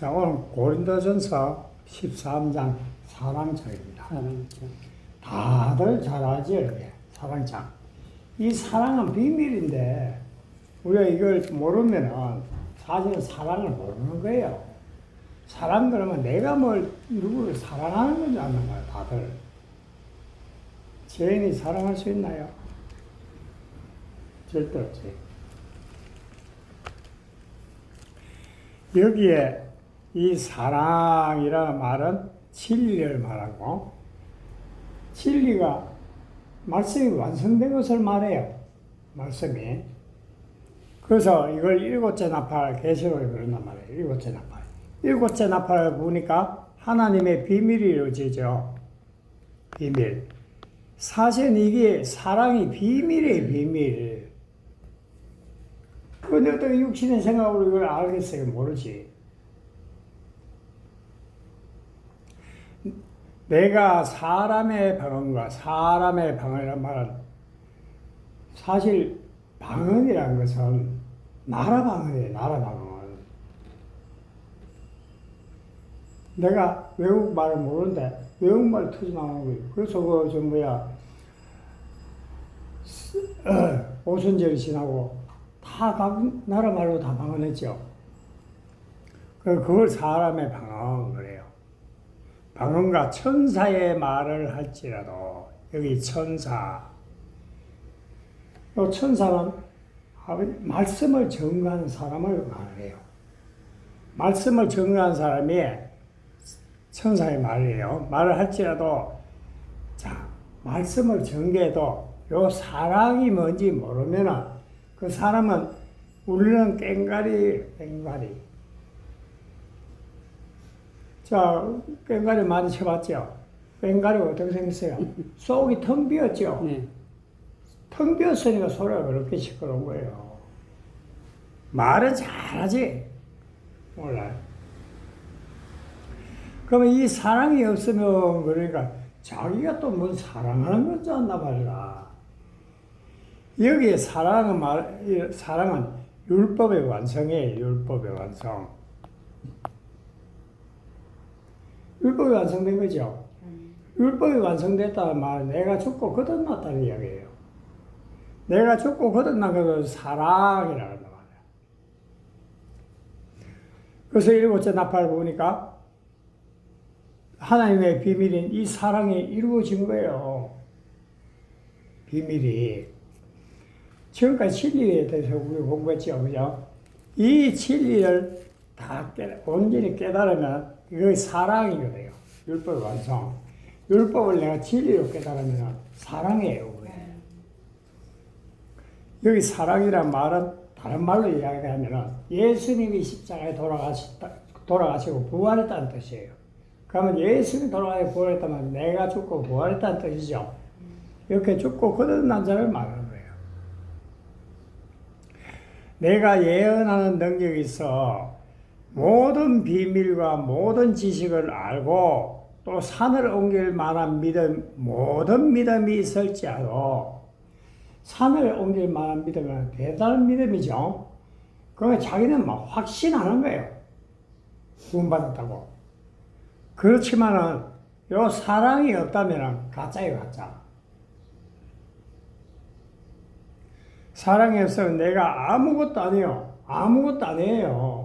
자, 오늘 고린도전서 13장 사랑장입니다. 사랑장. 다들 잘 알죠, 이게 사랑장. 이 사랑은 비밀인데 우리가 이걸 모르면은 사실은 사랑을 모르는 거예요. 사랑 그러면 내가 뭘 누구를 사랑하는 건지 아는 거야, 다들. 죄인이 사랑할 수 있나요? 절대 없지. 여기에 이 사랑이라는 말은 진리를 말하고 진리가 말씀이 완성된 것을 말해요. 말씀이. 그래서 이걸 일곱째 나팔 계시록에 그런단 말이에요. 일곱째 나팔. 일곱째 나팔을 보니까 하나님의 비밀이 이루어지죠. 비밀. 사실 이게 사랑이 비밀이에요, 비밀. 근데 어떻게 육신의 생각으로 이걸 알겠어요? 모르지. 내가 사람의 방언과 사람의 방언이란 말은 사실 방언이라는 것은 나라 방언이에요, 나라 방언. 내가 외국말을 모르는데 외국말 터지 나오는 거예요. 그래서 그, 저, 뭐야, 오순절이 지나고 다각 나라 말로 다 방언했죠. 그- 그걸 사람의 방언 그래요. 방언과 천사의 말을 할지라도 여기 천사 또 천사는 말씀을 전가하는 사람을 말해요. 말씀을 전가하는 사람이 천사의 말이에요. 말을 할지라도 자 말씀을 전개해도 요 사랑이 뭔지 모르면은 그 사람은 울리는 깽가리 깽가리 자, 꽹가리 많이 쳐봤죠? 꽹가리가 어떻게 생겼어요? 속이 텅 비었죠? 네. 텅 비었으니까 소리가 그렇게 시끄러운 거예요. 말은 잘하지? 몰라요. 그러면 이 사랑이 없으면 그러니까 자기가 또뭔 사랑하는 건지 않나 말이야. 여기에 사랑은 말, 이 사랑은 율법의 완성이에요. 율법의 완성. 율법이 완성된 거죠. 율법이 완성됐다는 말은 내가 죽고 거듭났다는 이야기예요. 내가 죽고 거듭난 것을 사랑이라고 한단 말이야. 그래서 일곱째 나팔을 보니까 하나님의 비밀인 이 사랑이 이루어진 거예요. 비밀이. 지금까지 진리에 대해서 우리 공부했죠. 그죠? 이 진리를 다 깨, 온전히 깨달으면 이거 사랑이거든요. 율법 완성. 율법을 내가 진리로 깨달으면 사랑이에요. 그게. 여기 사랑이란 말은 다른 말로 이야기하면 예수님이 십자가에 돌아가셨다, 돌아가시고 부활했다는 뜻이에요. 그러면 예수님이 돌아가서 부활했다면 내가 죽고 부활했다는 뜻이죠. 이렇게 죽고 거듭난 자를 말하는 거예요. 내가 예언하는 능력이 있어 모든 비밀과 모든 지식을 알고 또 산을 옮길 만한 믿음, 모든 믿음이 있을지라도 산을 옮길 만한 믿음은 대단한 믿음이죠. 그러면 자기는 막 확신하는 거예요. 구원받았다고. 그렇지만은 요 사랑이 없다면 가짜예요, 가짜. 사랑이 없으면 내가 아무것도 아니에요. 아무것도 아니에요.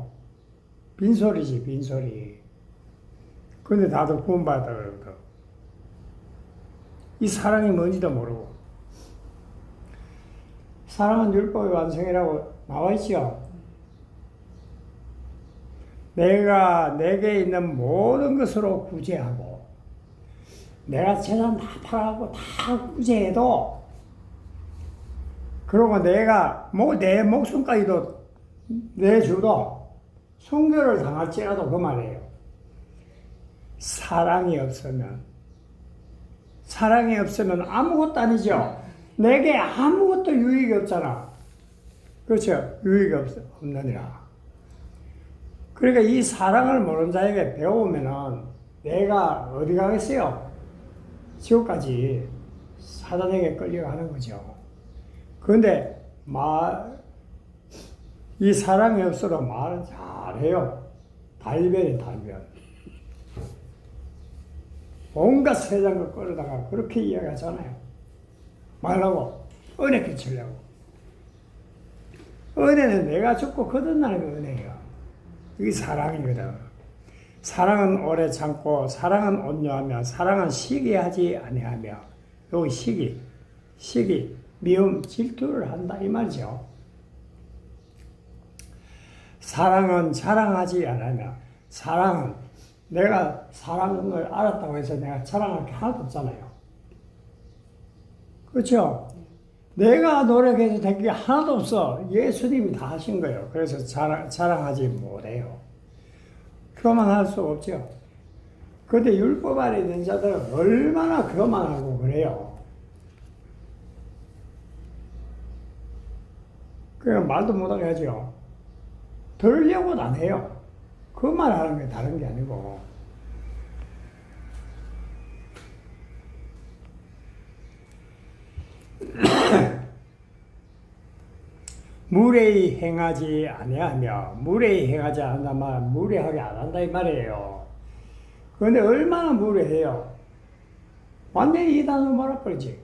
빈소리지, 빈소리. 근데 다들 구원받았다 그러거든. 이 사랑이 뭔지도 모르고. 사랑은 율법의 완성이라고 나와 있죠. 내가 내게 있는 모든 것으로 구제하고, 내가 재산 다 팔아갖고 다 구제해도, 그리고 내가 뭐 내 목숨까지도 내주도 순교를 당할지라도 그 말이에요. 사랑이 없으면 사랑이 없으면 아무것도 아니죠. 내게 아무것도 유익이 없잖아. 그렇죠? 유익이 없, 없느니라. 그러니까 이 사랑을 모르는 자에게 배우면은 내가 어디 가겠어요? 지옥까지 사단에게 끌려가는 거죠. 그런데 말, 이 사랑이 없어도 말은 잘해요. 달변이 달변. 온갖 세상 거 끌어다가 그렇게 이야기하잖아요. 말하고 은혜 끼치려고. 은혜는 내가 죽고 거듭나는 게 은혜예요. 이게 사랑이거든. 사랑은 오래 참고 사랑은 온유하며 사랑은 시기하지 아니하며 여기 시기 시기 미움 질투를 한다 이 말이죠. 사랑은 자랑하지 않으며 사랑은 내가 사랑을 알았다고 해서 내가 자랑할 게 하나도 없잖아요. 그렇죠? 내가 노력해서 된 게 하나도 없어. 예수님이 다 하신 거예요. 그래서 자랑, 자랑하지 못해요. 교만할 수 없죠. 근데 율법 아래 있는 자들은 얼마나 교만하고 그래요. 그냥 말도 못하게 하죠. 들으려고는 안 해요. 그말 하는 게 다른 게 아니고. 무례히 행하지 아니하며 무례히 행하지 않는다 말 무례하게 안 한다 이 말이에요. 그런데 얼마나 무례해요. 완전히 이 단어 말아버리지.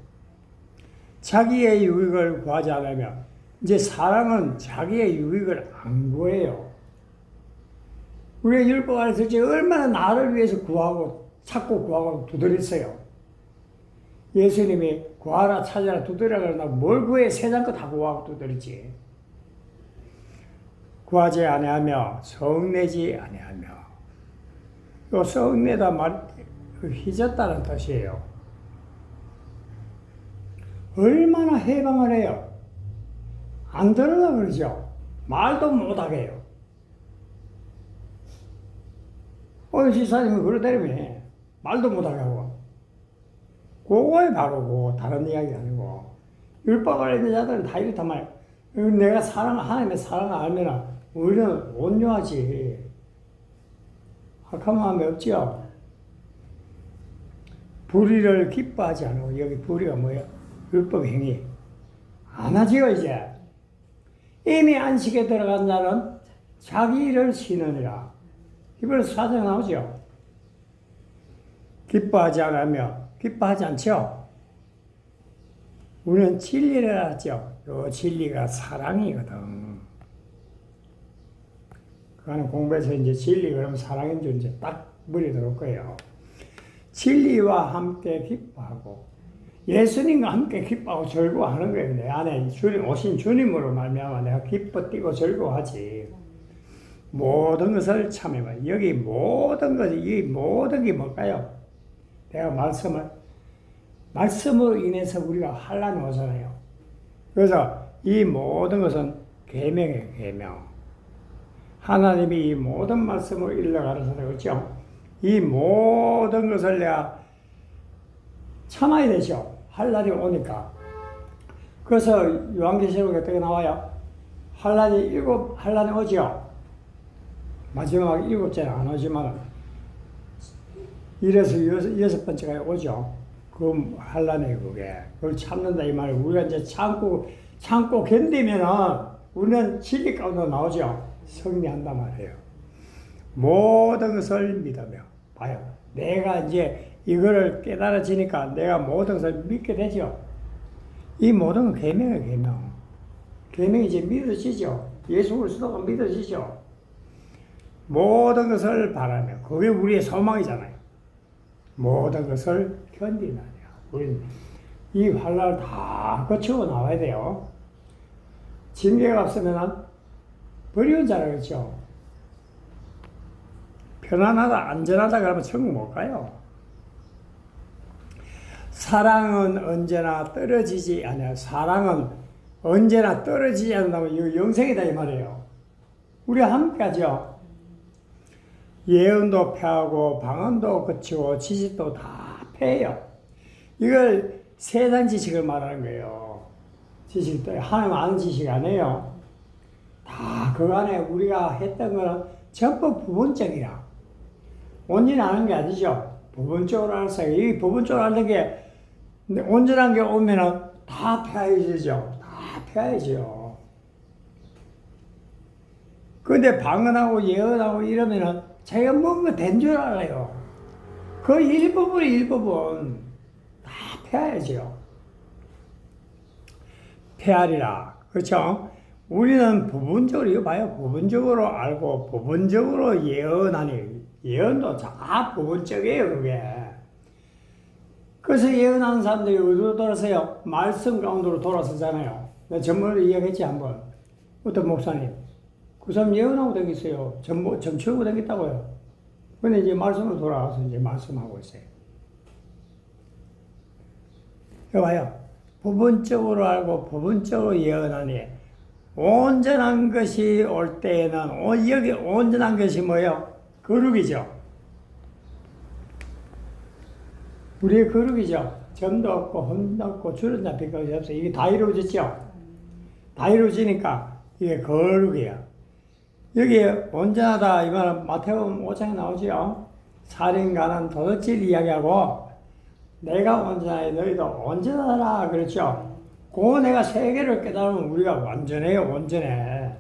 자기의 유익을 구하지 않으며 이제 사랑은 자기의 유익을 안 구해요. 우리 율법 안에서 이제 얼마나 나를 위해서 구하고 찾고 구하고 두드렸어요. 예수님이 구하라 찾아라 두드려라 그러나 뭘 구해 세상 거다 구하고 두드리지. 구하지 아니하며 성내지 아니하며 요 성내다 말 휘졌다는 뜻이에요. 얼마나 해방을 해요. 안 들으려 그러죠. 말도 못하게 해요. 오늘 지사님이 그러다며 말도 못하게 하고 그거에 바로고 다른 이야기 아니고 율법 아래 있는 자들은 다 이렇단 말이야. 내가 사랑 하나님의 사랑을 알면 우리는 온유하지. 악한 마음이 없지요. 불의를 기뻐하지 않고 여기 불의가 뭐야? 율법 행위. 안 하지요 이제. 이미 안식에 들어간 자는 자기 일을 쉬느니라. 이번에 사정 나오죠. 기뻐하지 않으며 기뻐하지 않죠. 우리는 진리를 알았죠. 요 진리가 사랑이거든. 그거는 공부해서 이제 진리 그러면 사랑인 줄 이제 딱 물이 들어올 거예요. 진리와 함께 기뻐하고 예수님과 함께 기뻐하고 즐거워하는 거예요. 내 안에 주님 오신 주님으로 말미암아 내가 기뻐 뛰고 즐거워하지. 모든 것을 참여해. 여기 모든 것이 이 모든 게 뭘까요? 내가 말씀을 말씀으로 인해서 우리가 환란이 오잖아요. 그래서 이 모든 것은 계명이에요, 계명. 하나님이 이 모든 말씀을 일러가르쳐서 그렇죠. 이 모든 것을 내가 참아야 되죠. 환란이 오니까. 그래서 요한계시록에 어떻게 나와요? 환란이 일곱 환란이 오죠. 마지막 일곱째는 안 오지만 이래서 여섯, 여섯 번째가 오죠. 그 환란이 그게 그걸 참는다 이 말을 우리가 이제 참고 참고 견디면은 우리는 진리 가운데 나오죠. 승리한단 말이에요. 모든 것을 믿으며 봐요. 내가 이제 이거를 깨달아지니까 내가 모든 것을 믿게 되죠. 이 모든 건 계명이에요, 계명. 계명이 이제 믿어지죠. 예수 그리스도가 믿어지죠. 모든 것을 바라며 그게 우리의 소망이잖아요. 모든 것을. 우리는 이 환란을 다 거치고 나와야 돼요. 징계가 없으면 버리는 자라 그랬죠. 편안하다, 안전하다 그러면 천국 못 가요. 사랑은 언제나 떨어지지 않아요. 사랑은 언제나 떨어지지 않는다면 이거 영생이다 이 말이에요. 우리 함께 하죠. 예언도 패하고 방언도 거치고 지식도 다 패해요. 이걸 세상 지식을 말하는 거예요. 지식도 하나님 아는 지식 아니에요. 다 그 안에 우리가 했던 거는 전부 부분적이라. 온전히 아는 게 아니죠. 부분적으로 알았어요. 이 부분적으로 아는 게 온전한 게 오면은 다 패야지죠. 다 패야죠. 근데 방언하고 예언하고 이러면은 자기가 거된줄 알아요. 그 일부분 일부분 다 패야죠. 패하리라. 그렇죠? 우리는 부분적으로 이거 봐요. 부분적으로 알고 부분적으로 예언하니 예언도 다 부분적이에요. 그게. 그래서 예언하는 사람들이 어디로 돌아서요? 말씀 가운데로 돌아서잖아요. 내가 전번에 이야기했지 한 번. 어떤 목사님. 그 사람 예언하고 다녔어요. 점, 점 치우고 다녔다고요. 근데 이제 말씀으로 돌아와서 이제 말씀하고 있어요. 여봐요. 부분적으로 알고 부분적으로 예언하니 온전한 것이 올 때에는 온- 여기 온전한 것이 뭐예요? 거룩이죠. 우리의 거룩이죠. 점도 없고 흠도 없고 주름 잡힐 것이 없어. 이게 다 이루어졌죠. 다 이루어지니까 이게 거룩이야. 여기 온전하다 이 말은 마태복음 5장에 나오지요. 살인가는 도둑질 이야기하고 내가 온전하니 너희도 온전하라 그랬죠. 그 내가 세계를 깨달으면 우리가 완전해요, 온전해.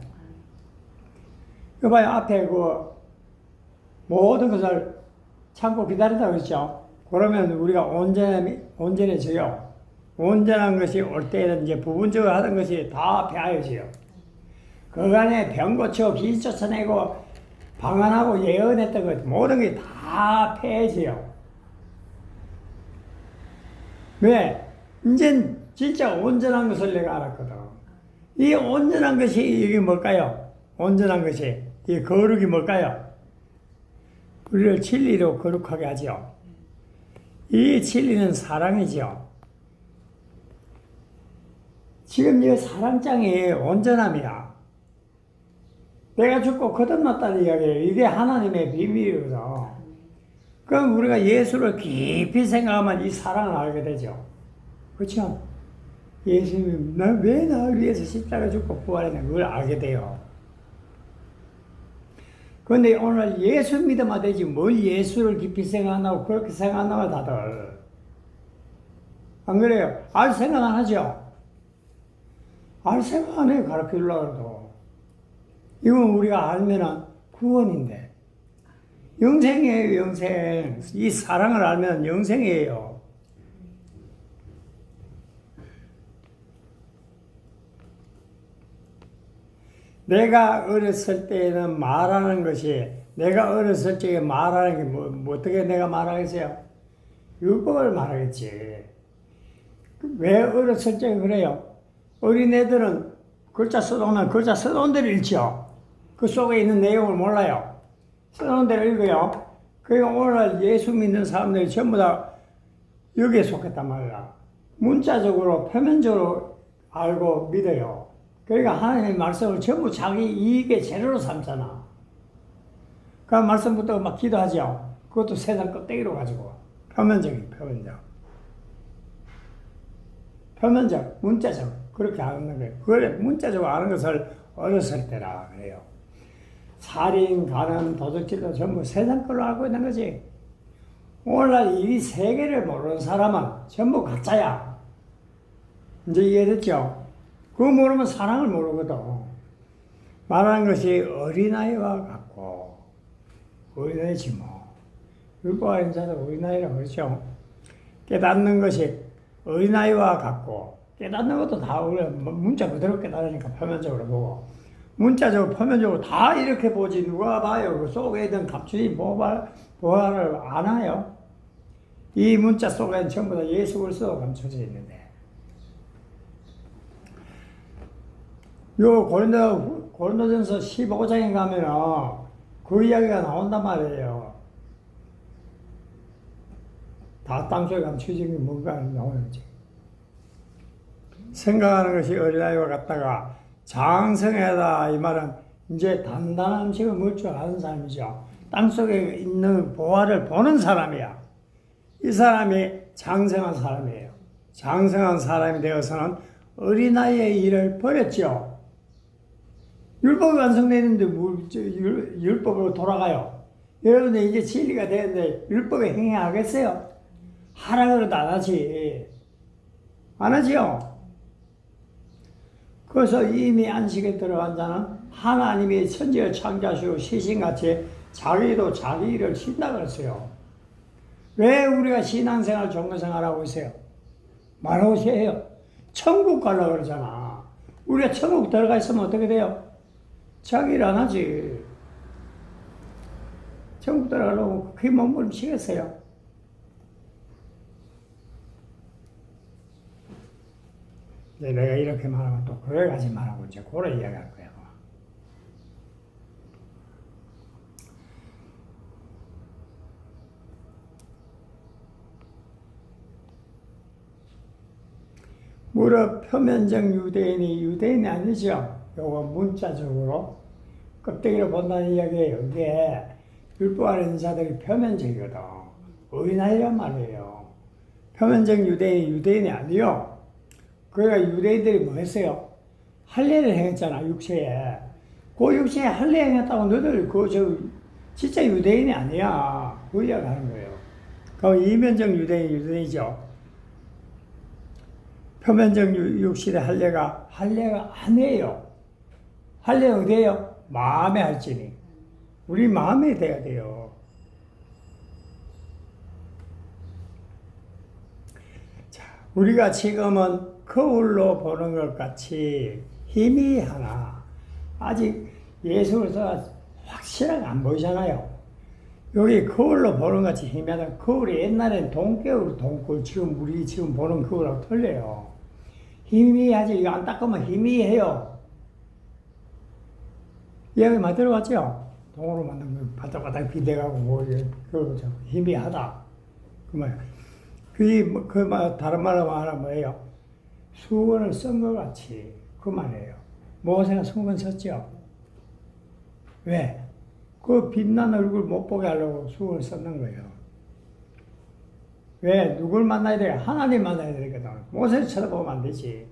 그 봐요, 앞에 그 모든 것을 참고 기다린다 그랬죠. 그러면 우리가 온전, 온전해져요. 온전한 것이 올 때에는 이제 부분적으로 하던 것이 다 배하여져요. 그간에 병 고쳐 비 쫓아내고 방안하고 예언했던 것 모든 게 다 폐해져요. 왜? 이젠 진짜 온전한 것을 내가 알았거든. 이 온전한 것이 이게 뭘까요? 온전한 것이 이 거룩이 뭘까요? 우리를 진리로 거룩하게 하죠. 이 진리는 사랑이죠. 지금 이 사랑장이 온전함이야. 내가 죽고 거듭났다는 이야기예요. 이게 하나님의 비밀이거든. 그럼 우리가 예수를 깊이 생각하면 이 사랑을 알게 되죠. 그렇죠? 예수님이 왜 나를 위해서 십자가 죽고 부활했나 그걸 알게 돼요. 그런데 오늘 예수 믿으면 되지 뭘 예수를 깊이 생각한다고 그렇게 생각한다고 다들. 안 그래요? 알 생각 안 하죠? 알 생각 안 해요. 가르쳐 주려고. 이건 우리가 알면은 구원인데. 영생이에요, 영생. 이 사랑을 알면 영생이에요. 내가 어렸을 때에는 말하는 것이, 내가 어렸을 적에 말하는 게 뭐, 뭐 어떻게 내가 말하겠어요? 율법을 말하겠지. 왜 어렸을 적에 그래요? 어린애들은 글자 써놓으면 글자 써놓은 대로 읽죠. 그 속에 있는 내용을 몰라요. 써놓은 대로 읽어요. 그러니까 오늘날 예수 믿는 사람들이 전부 다 여기에 속했단 말이야. 문자적으로, 표면적으로 알고 믿어요. 그러니까 하나님의 말씀을 전부 자기 이익의 재료로 삼잖아. 그 말씀부터 막 기도하죠. 그것도 세상 껍데기로 가지고. 표면적인, 표면적. 표면적, 문자적. 그렇게 하는 거예요. 그래, 문자적으로 아는 것을 어렸을 때라 그래요. 살인, 가는, 도둑질도 전부 세상 걸로 알고 있는 거지. 오늘날 이 세계를 모르는 사람은 전부 가짜야. 이제 이해됐죠? 그거 모르면 사랑을 모르거든. 말하는 것이 어린아이와 같고, 어린아이지 뭐. 율법 인자도 어린아이라고 그러죠. 깨닫는 것이 어린아이와 같고, 깨닫는 것도 다 우리 문자 그대로 깨달으니까 표면적으로 보고, 문자적으로 표면적으로 다 이렇게 보지 누가 봐요. 그 속에 있는 감추인 보발, 보화를 아나요? 이 문자 속에는 전부 다 예수 그리스도가 감춰져 있는데. 요 고린도 고린도전서 15장에 가면은 그 이야기가 나온단 말이에요. 다 땅속에 취직이 뭔가 나오는지. 생각하는 것이 어린아이와 같다가 장성하다 이 말은 이제 단단한 음식을 먹을 줄 아는 사람이죠. 땅속에 있는 보화를 보는 사람이야. 이 사람이 장성한 사람이에요. 장성한 사람이 되어서는 어린아이의 일을 버렸죠. 율법이 완성되는데 뭘, 저, 율, 율법으로 돌아가요. 여러분들 이제 진리가 되는데 율법에 행해하겠어요? 하라 그래도 안 하지. 안 하지요? 그래서 이미 안식에 들어간 자는 하나님이 천지를 창조하시고 시신같이 자기도 자기 일을 신다 그랬어요. 왜 우리가 신앙생활, 종교생활 하고 있어요? 말하고 해요. 천국 가려고 그러잖아. 우리가 천국 들어가 있으면 어떻게 돼요? 자기 일안 하지. 천국 들어가려고 그게 몸부림치겠어요. 내가 이렇게 말하면 또 그래 가지 말라고 이제 그래 이야기할 거야. 무릇 표면적 유대인이 유대인이 아니죠. 요거 문자적으로 껍데기로 본다는 이야기예요. 이게 율법 아래 자들이 표면적이거든. 어린아이란 말이에요. 표면적 유대인이 유대인이 아니요. 그러니까 유대인들이 뭐 했어요? 할례를 행했잖아, 육체에. 그 육체에 할례 행했다고 너들 그, 저, 진짜 유대인이 아니야. 그 이야기 하는 거예요. 그럼 이면적 유대인, 유대인이죠. 표면적 유- 육신의 할례가 할례가 아니에요. 할례 어디에요? 마음에 할지니. 우리 마음에 돼야 돼요. 자, 우리가 지금은 거울로 보는 것 같이 힘이 하나 아직 예수로서 확실하게 안 보이잖아요. 여기 거울로 보는 것 같이 하나 거울이 옛날엔 동개울, 동굴 지금 우리 지금 보는 거울하고 틀려요. 희미하지 이거 안 닦으면 희미해요. 이야기 많이 들어봤죠? 동으로 만든 거 바닥바닥 비대가고 뭐저 희미하다. 그 말. 그게 뭐, 그 말, 다른 말로 말하면 뭐예요? 수건을 쓴 것 같이 그 말이에요. 모세가 수건 썼죠? 왜? 그 빛난 얼굴 못 보게 하려고 수건을 썼는 거예요. 왜? 누굴 만나야 돼? 하나님 만나야 되거든. 모세를 쳐다보면 안 되지.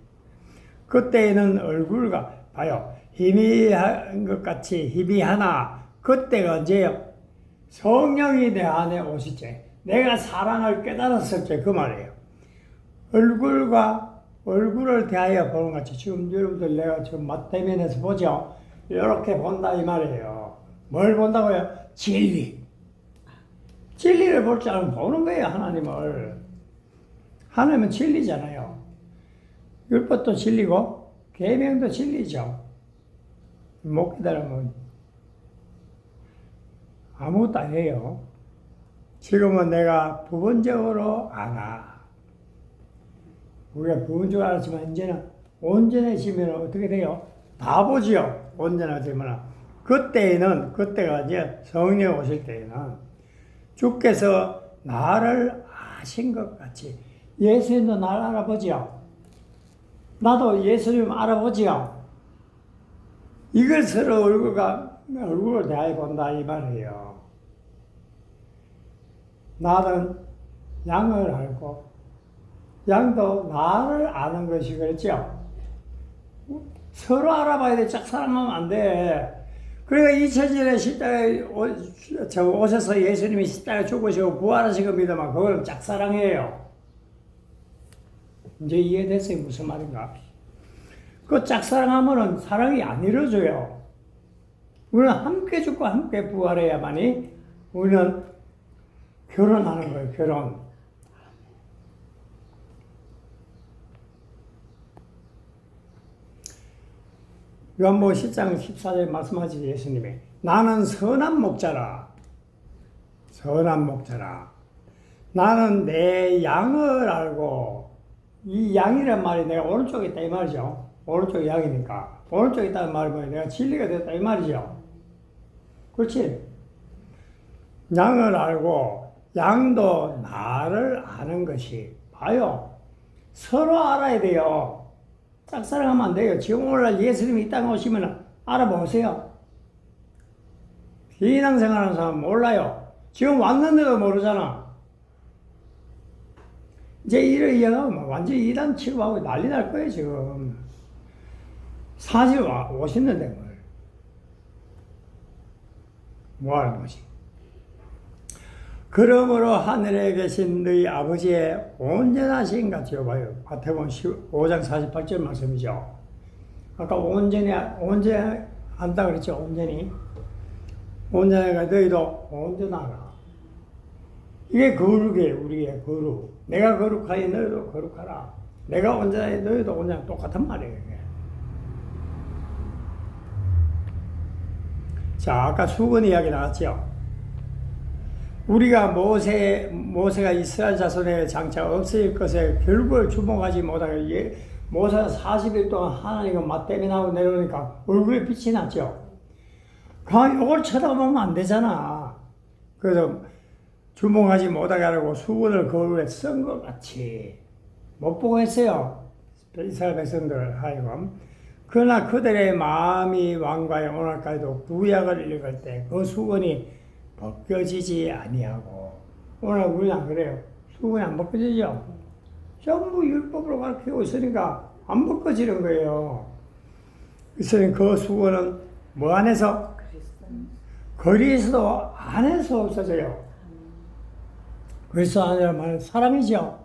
그때는 얼굴과, 봐요. 희미한 것 같이 희미하나, 그때가 언제요? 성령이 내 안에 때, 내가 사랑을 깨달았을 때 그 말이에요. 얼굴과 얼굴을 대하여 보는 것 같이 지금 여러분들 내가 지금 맞대면에서 보죠? 이렇게 본다 이 말이에요. 뭘 본다고요? 진리. 진리를 볼 줄 알면 보는 거예요, 하나님을. 하나님은 진리잖아요. 율법도 진리고, 계명도 진리죠. 못 기다리면 아무것도 아니에요. 지금은 내가 부분적으로 알아. 우리가 부분적으로 알았지만, 이제는 온전해지면 어떻게 돼요? 다 보지요. 온전하지만. 그때에는, 그때가 이제 성령 오실 때에는 주께서 나를 아신 것 같이 예수님도 나를 알아보지요. 나도 예수님 알아보지요. 이걸 서로 얼굴과 얼굴을 대하여 본다 이 말이에요. 나는 양을 알고 양도 나를 아는 것이 그랬죠. 서로 알아봐야 돼. 짝사랑하면 안 돼. 그러니까 이천년에 십자가에 옷- 저 옷에서 예수님이 십자가에 죽으시고 부활하신 거 믿으면 그건 짝사랑이에요. 이제 이해됐어요. 무슨 말인가? 그 짝사랑하면은 사랑이 안 이루어져요. 우리는 함께 죽고 함께 부활해야만이 우리는 결혼하는 거예요. 결혼. 요한복음 10장 14절에 말씀하지 예수님이 나는 선한 목자라 선한 목자라 나는 내 양을 알고 이 양이란 말이 내가 오른쪽에 있다 이 말이죠 오른쪽에 양이니까 오른쪽에 있다는 말이 뭐야 내가 진리가 됐다 이 말이죠 그렇지 양을 알고 양도 나를 아는 것이 봐요 서로 알아야 돼요 짝사랑하면 안 돼요. 지금 오늘날 예수님이 이 땅에 오시면 알아보세요. 신앙생활하는 사람 몰라요. 지금 왔는데도 모르잖아. 이제 이를 이해하면 완전히 이단 취급하고 난리 날 거예요, 지금. 사실 와, 오셨는데 뭘. 뭐 하는 것이. 그러므로 하늘에 계신 너희 아버지의 온전하신 같이요 봐요. 마태복음 5장 48절 말씀이죠. 아까 온전히 온전히 한다 그랬죠. 온전히 온전하니까 너희도 온전하라. 이게 거룩이에요, 우리의 거룩. 내가 거룩하니 너희도 거룩하라. 내가 온전하니 너희도 온전하 똑같은 말이에요, 이게. 자, 아까 수건 이야기 나왔죠? 우리가 모세, 모세가 이스라엘 자손의 장차 없어질 것에 결국을 주목하지 못하게 예, 모세가 40일 동안 하나님과 맞대면하고 내려오니까 얼굴에 빛이 났죠. 그 이걸 쳐다보면 안 되잖아. 그래서 주목하지 못하게 하려고 수건을 거울에 쓴 것 같이 못 보고 했어요. 이스라엘 백성들 하여금. 그러나 그들의 마음이 왕과의 오늘까지도 구약을 읽을 때 그 수건이 벗겨지지 아니하고 오늘 우리는 안 그래요. 수건이 안 벗겨지죠. 전부 율법으로 가르치고 있으니까 안 벗겨지는 거예요. 그래서 그 수건은 뭐 안에서? 거리에서도 안에서 없어져요. 그리스도 말은 사람이죠.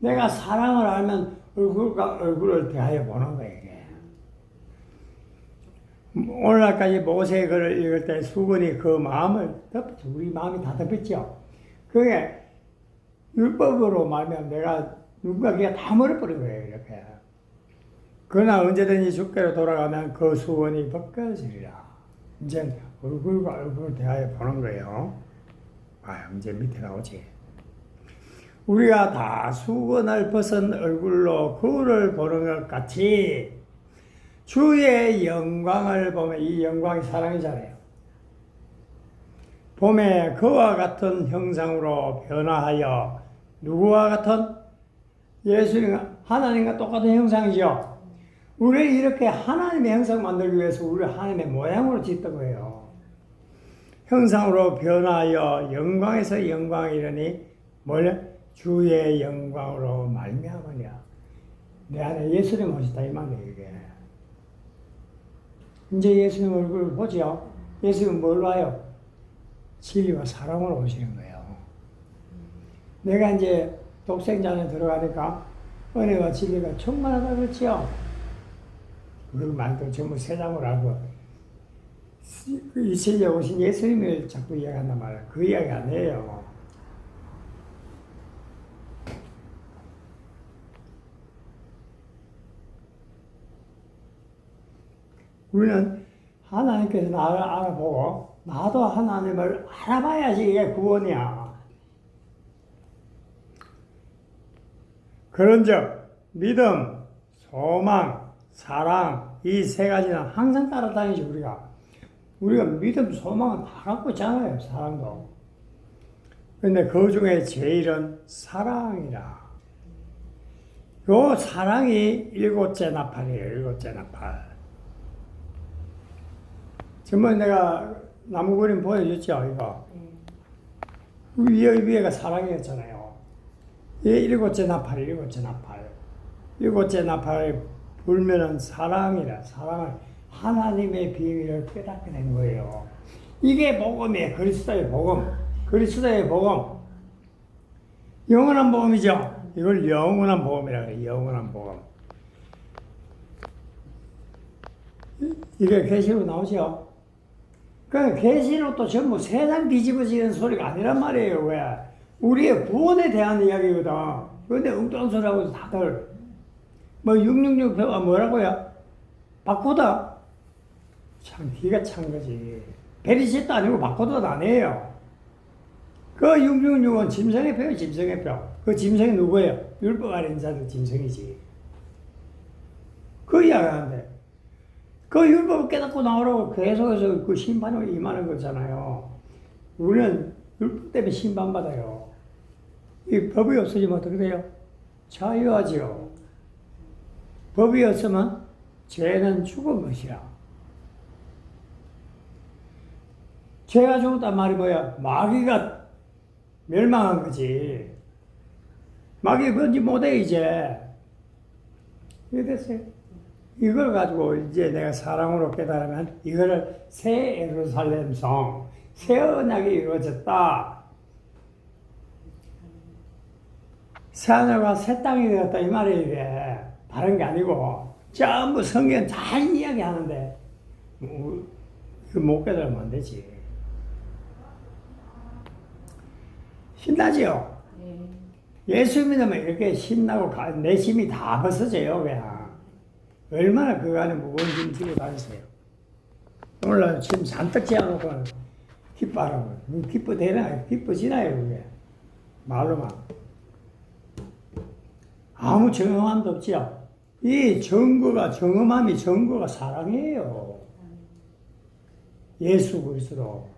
내가 사랑을 알면 얼굴과 얼굴을 대하여 보는 거예요. 오늘날까지 모세의 글을 읽을 때 수건이 그 마음을 덮죠. 우리 마음이 다 덮였죠. 그게 율법으로 말하면 내가 누군가 그게 다 멀어버린 거예요. 이렇게. 그러나 언제든지 주께로 돌아가면 그 수건이 벗겨지리라. 이제 얼굴과 얼굴을 대하여 보는 거예요. 아, 이제 밑에 나오지. 우리가 다 수건을 벗은 얼굴로 그를 보는 것 같이 주의 영광을 보면 이 영광이 사랑이잖아요. 봄에 그와 같은 형상으로 변화하여 누구와 같은 예수님 하나님과 똑같은 형상이죠. 우리 이렇게 하나님의 형상 만들기 위해서 우리 하나님의 모양으로 짓던 거예요. 형상으로 변화하여 영광에서 영광에 이르니 뭘 주의 영광으로 말미암으냐. 내 안에 예수님 오셨다 이 말이에요 이제 예수님 얼굴을 보죠. 예수님 뭘로 와요? 진리와 사랑으로 오시는 거예요. 내가 이제 독생자에 들어가니까 은혜와 진리가 충만하다 그렇지요. 그 말도 전부 세상으로 알고 그 이세에 오신 예수님을 자꾸 이야기한단 말이야. 그 이야기 아니에요. 우리는 하나님께서 나를 알아보고 나도 하나님을 알아봐야지 이게 구원이야. 그런즉 믿음, 소망, 사랑 이 세 가지는 항상 따라다니지 우리가. 우리가 믿음, 소망은 다 갖고 있잖아요. 사랑도. 근데 그 중에 제일은 사랑이라. 요 사랑이 일곱째 나팔이에요. 일곱째 나팔. 정말 내가 나무 그림 보여줬죠, 이거. 위에, 위에가 사랑이었잖아요. 이 일곱째 나팔, 일곱째 나팔. 일곱째 나팔 불면은 사랑이라, 사랑을, 하나님의 비밀을 깨닫게 된 거예요. 이게 복음이에요. 그리스도의 복음. 그리스도의 복음. 영원한 복음이죠. 이걸 영원한 복음이라고 해요. 영원한 복음. 이게 계시로 나오죠. 그 계시록도 전부 세상 뒤집어지는 소리가 아니란 말이에요. 왜? 우리의 구원에 대한 이야기거든. 그런데 엉뚱한 소리 하고 다들 뭐 666표가 뭐라고요? 바꾸다. 참 기가 찬 거지. 베리셋도 아니고 바꾸다도 아니에요. 그 666은 짐승의 표요, 짐승의 표. 그 짐승이 누구예요? 율법 있는 자들 짐승이지. 그 이야기 하는데. 그 율법을 깨닫고 나오라고 계속해서 그 심판을 임하는 거잖아요. 우리는 율법 때문에 심판받아요. 이 법이 없어지면 어떻게 돼요? 자유하지요. 법이 없으면 죄는 죽은 것이라. 죄가 죽었단 말이 뭐야? 마귀가 멸망한 거지. 마귀 뭔지 못해, 이제. 이게 됐어요. 이걸 가지고 이제 내가 사랑으로 깨달으면 이거를 새 예루살렘 성, 새 언약이 이루어졌다. 새 하늘과 새 땅이 되었다 이 말이 이게 다른 게 아니고 전부 성경 다 이야기하는데 못 깨달으면 안 되지. 신나지요? 네. 예수 믿으면 이렇게 신나고 내 힘이 다 벗어져요 그냥. 얼마나 그 안에 무거운 짐 지고 다니세요. 오늘 지금 잔뜩 지어놓고 기뻐하라고. 기뻐되나? 기뻐지나요, 그게? 말로만. 아무 정험함도 없지요. 이 증거가, 정험함이 증거가 사랑이에요. 예수 그리스도.